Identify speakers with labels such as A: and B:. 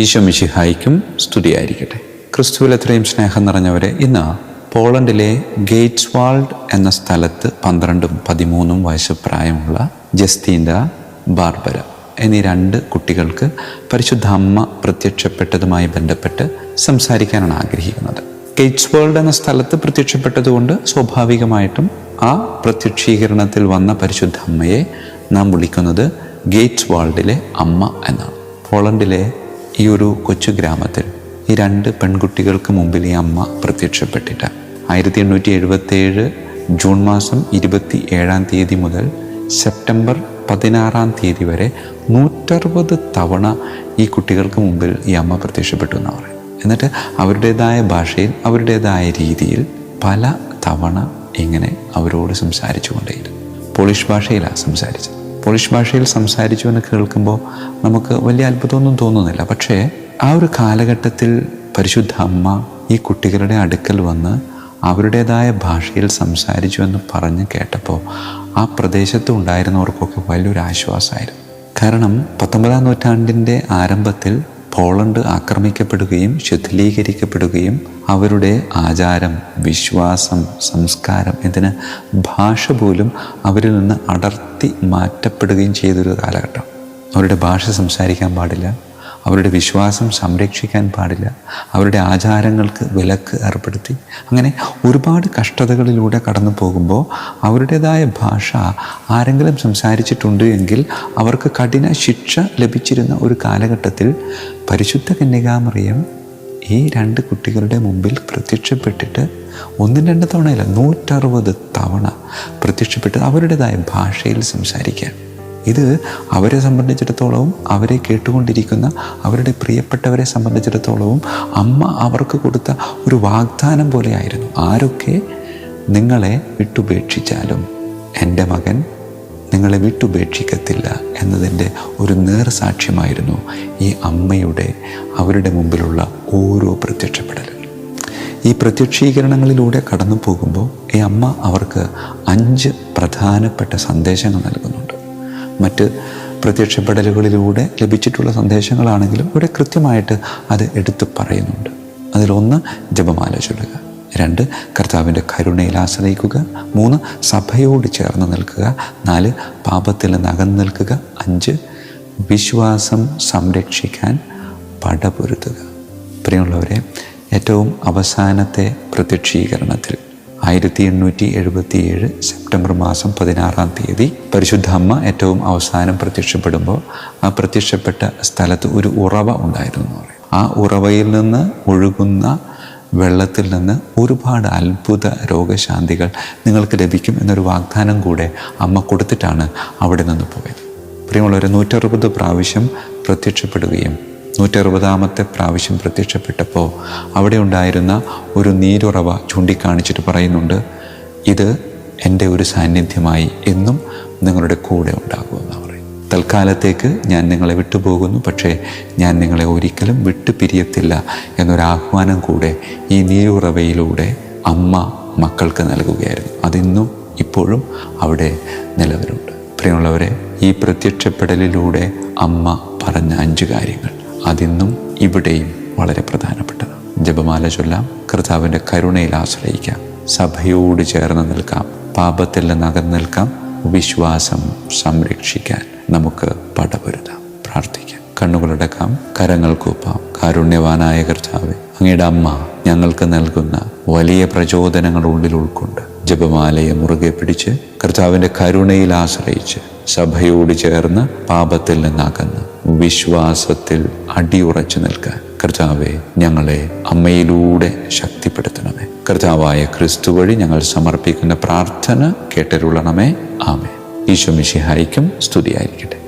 A: ഈശോ മിഷിഹായിക്കും സ്തുതിയായിരിക്കട്ടെ. ക്രിസ്തുവിൽ എത്രയും സ്നേഹം നിറഞ്ഞവരെ ഇന്ന് പോളണ്ടിലെ ഗേറ്റ്സ്വാൾഡ് എന്ന സ്ഥലത്ത് പന്ത്രണ്ടും പതിമൂന്നും വയസ്സ് പ്രായമുള്ള ജസ്തീൻഡ ബാർബര എന്നീ രണ്ട് കുട്ടികൾക്ക് പരിശുദ്ധ അമ്മ പ്രത്യക്ഷപ്പെട്ടതുമായി ബന്ധപ്പെട്ട് സംസാരിക്കാനാണ് ആഗ്രഹിക്കുന്നത്. ഗേറ്റ്സ് വേൾഡ് എന്ന സ്ഥലത്ത് പ്രത്യക്ഷപ്പെട്ടതുകൊണ്ട് സ്വാഭാവികമായിട്ടും ആ പ്രത്യക്ഷീകരണത്തിൽ വന്ന പരിശുദ്ധ അമ്മയെ നാം വിളിക്കുന്നത് ഗേറ്റ്സ് വാൾഡിലെ അമ്മ എന്നാണ്. പോളണ്ടിലെ ഈ ഒരു കൊച്ചു ഗ്രാമത്തിൽ ഈ രണ്ട് പെൺകുട്ടികൾക്ക് മുമ്പിൽ ഈ അമ്മ പ്രത്യക്ഷപ്പെട്ടിട്ട് ആയിരത്തി എണ്ണൂറ്റി എഴുപത്തി ഏഴ് ജൂൺ മാസം ഇരുപത്തി ഏഴാം തീയതി മുതൽ സെപ്റ്റംബർ പതിനാറാം തീയതി വരെ നൂറ്ററുപത് തവണ ഈ കുട്ടികൾക്ക് മുമ്പിൽ ഈ അമ്മ പ്രത്യക്ഷപ്പെട്ടു എന്ന് പറയുന്നത് എന്നിട്ട് അവരുടേതായ ഭാഷയിൽ അവരുടേതായ രീതിയിൽ പല തവണ ഇങ്ങനെ അവരോട് സംസാരിച്ചു കൊണ്ടേയിരുന്നു പോളിഷ് ഭാഷയിലാണ് സംസാരിച്ചത്. പോളിഷ് ഭാഷയിൽ സംസാരിച്ചു എന്ന് കേൾക്കുമ്പോൾ നമുക്ക് വലിയ അത്ഭുതമൊന്നും തോന്നുന്നില്ല. പക്ഷേ ആ ഒരു കാലഘട്ടത്തിൽ പരിശുദ്ധ അമ്മ ഈ കുട്ടികളുടെ അടുക്കൽ വന്ന് അവരുടേതായ ഭാഷയിൽ സംസാരിച്ചു എന്ന് പറഞ്ഞ് കേട്ടപ്പോൾ ആ പ്രദേശത്ത് ഉണ്ടായിരുന്നവർക്കൊക്കെ വലിയൊരു ആശ്വാസമായിരുന്നു. കാരണം പത്തൊമ്പതാം നൂറ്റാണ്ടിന്റെ ആരംഭത്തിൽ പോളണ്ട് ആക്രമിക്കപ്പെടുകയും ശിഥിലീകരിക്കപ്പെടുകയും അവരുടെ ആചാരം വിശ്വാസം സംസ്കാരം ഇതിന് ഭാഷ പോലും അവരിൽ നിന്ന് അടർത്തി മാറ്റപ്പെടുകയും ചെയ്തൊരു കാലഘട്ടം. അവരുടെ ഭാഷ സംസാരിക്കാൻ പാടില്ല. അവരുടെ വിശ്വാസം സംരക്ഷിക്കാൻ പാടില്ല. അവരുടെ ആചാരങ്ങൾക്ക് വിലക്ക് ഏർപ്പെടുത്തി. അങ്ങനെ ഒരുപാട് കഷ്ടതകളിലൂടെ കടന്നു പോകുമ്പോൾ അവരുടേതായ ഭാഷ ആരെങ്കിലും സംസാരിച്ചിട്ടുണ്ട് എങ്കിൽ അവർക്ക് കഠിന ശിക്ഷ ലഭിച്ചിരുന്ന ഒരു കാലഘട്ടത്തിൽ പരിശുദ്ധ കന്യകാമറിയം ഈ രണ്ട് കുട്ടികളുടെ മുമ്പിൽ പ്രത്യക്ഷപ്പെട്ടിട്ട് ഒന്നും രണ്ട് തവണയല്ല നൂറ്ററുപത് തവണ പ്രത്യക്ഷപ്പെട്ട് അവരുടേതായ ഭാഷയിൽ സംസാരിക്കാൻ. ഇത് അവരെ സംബന്ധിച്ചിടത്തോളവും അവരെ കേട്ടുകൊണ്ടിരിക്കുന്ന അവരുടെ പ്രിയപ്പെട്ടവരെ സംബന്ധിച്ചിടത്തോളവും അമ്മ അവർക്ക് കൊടുത്ത ഒരു വാഗ്ദാനം പോലെയായിരുന്നു. ആരൊക്കെ നിങ്ങളെ വിട്ടുപേക്ഷിച്ചാലും എന്റെ മകൻ നിങ്ങളെ വിട്ടുപേക്ഷിക്കത്തില്ല എന്നതിന്റെ ഒരു നേർസാക്ഷ്യമായിരുന്നു ഈ അമ്മയുടെ അവരുടെ മുമ്പിലുള്ള ഓരോ പ്രത്യക്ഷപ്പെടലും. ഈ പ്രത്യക്ഷീകരണങ്ങളിലൂടെ കടന്നു പോകുമ്പോൾ ഈ അമ്മ അവർക്ക് അഞ്ച് പ്രധാനപ്പെട്ട സന്ദേശങ്ങൾ നൽകുന്നുണ്ട് മറ്റ് പ്രത്യക്ഷപ്പെടലുകളിലൂടെ ലഭിച്ചിട്ടുള്ള സന്ദേശങ്ങളാണെങ്കിലും ഇവിടെ കൃത്യമായിട്ട് അത് എടുത്തു പറയുന്നുണ്ട്. അതിലൊന്ന് ജപമാല ചൊല്ലുക. രണ്ട് കർത്താവിന്റെ കരുണയിൽ ആശ്രയിക്കുക. മൂന്ന് സഭയോട് ചേർന്ന് നിൽക്കുക. നാല് പാപത്തിൽ നിന്ന് നിൽക്കുക. അഞ്ച് വിശ്വാസം സംരക്ഷിക്കാൻ പടപൊരുത്തുക പ്രിയമുള്ളവരെ ഏറ്റവും അവസാനത്തെ പ്രത്യക്ഷീകരണത്തിൽ ആയിരത്തി എണ്ണൂറ്റി എഴുപത്തി ഏഴ് സെപ്റ്റംബർ മാസം പതിനാറാം തീയതി പരിശുദ്ധ അമ്മ ഏറ്റവും അവസാനം പ്രത്യക്ഷപ്പെടുമ്പോൾ ആ പ്രത്യക്ഷപ്പെട്ട സ്ഥലത്ത് ഒരു ഉറവ ഉണ്ടായിരുന്നു ആ ഉറവയിൽ നിന്ന് ഒഴുകുന്ന വെള്ളത്തിൽ നിന്ന് ഒരുപാട് അത്ഭുത രോഗശാന്തികൾ നിങ്ങൾക്ക് ലഭിക്കും എന്നൊരു വാഗ്ദാനം കൂടെ അമ്മ കൊടുത്തിട്ടാണ് അവിടെ നിന്ന് പോയത്. പ്രിയമുള്ളവർ നൂറ്ററുപത് പ്രാവശ്യം പ്രത്യക്ഷപ്പെടുകയും നൂറ്ററുപതാമത്തെ പ്രാവശ്യം പ്രത്യക്ഷപ്പെട്ടപ്പോൾ അവിടെ ഉണ്ടായിരുന്ന ഒരു നീരുറവ ചൂണ്ടിക്കാണിച്ചിട്ട് പറയുന്നുണ്ട് ഇത് എന്റെ ഒരു സാന്നിധ്യമായി എന്നും നിങ്ങളുടെ കൂടെ ഉണ്ടാകുമെന്നാണ് പറയും. തൽക്കാലത്തേക്ക് ഞാൻ നിങ്ങളെ വിട്ടുപോകുന്നു പക്ഷേ ഞാൻ നിങ്ങളെ ഒരിക്കലും വിട്ടു പിരിയത്തില്ല എന്നൊരാഹ്വാനം കൂടെ ഈ നീരുറവയിലൂടെ അമ്മ മക്കൾക്ക് നൽകുകയായിരുന്നു. അതിന്നും ഇപ്പോഴും അവിടെ നിലവിലുണ്ട്. പ്രിയമുള്ളവരെ ഈ പ്രത്യക്ഷപ്പെടലിലൂടെ അമ്മ പറഞ്ഞ അഞ്ച് കാര്യങ്ങൾ. അതിന്നും ഇവിടെയും വളരെ പ്രധാനപ്പെട്ടത്. ജപമാല ചൊല്ലാം കർത്താവിന്റെ കരുണയിൽ ആശ്രയിക്കാം. സഭയോട് ചേർന്ന് നിൽക്കാം. പാപത്തിൽ നിന്ന് നിൽക്കാം. വിശ്വാസം സംരക്ഷിക്കാൻ നമുക്ക് പടപൊരുതാം പ്രാർത്ഥിക്കാം. കണ്ണുകളടക്കാം. കരങ്ങൾ കൂപ്പാം. കാരുണ്യവാനായ കർത്താവ് അങ്ങയുടെ അമ്മ ഞങ്ങൾക്ക് നൽകുന്ന വലിയ പ്രചോദനങ്ങൾ ഉള്ളിൽ ഉൾക്കൊണ്ട് ജപമാലയെ മുറുകെ പിടിച്ച് കർത്താവിന്റെ കരുണയിൽ ആശ്രയിച്ച് സഭയോട് ചേർന്ന് പാപത്തിൽ നിന്നകന്ന് വിശ്വാസത്തിൽ അടിയുറച്ചു നിൽക്കാൻ. കർത്താവെ ഞങ്ങളെ അമ്മയിലൂടെ ശക്തിപ്പെടുത്തണമേ. കർത്താവായ ക്രിസ്തു വഴി ഞങ്ങൾ സമർപ്പിക്കുന്ന പ്രാർത്ഥന കേട്ടരുളണമേ. ആമേ ഈശോ മിശിഹായിക്കും സ്തുതിയായിരിക്കട്ടെ.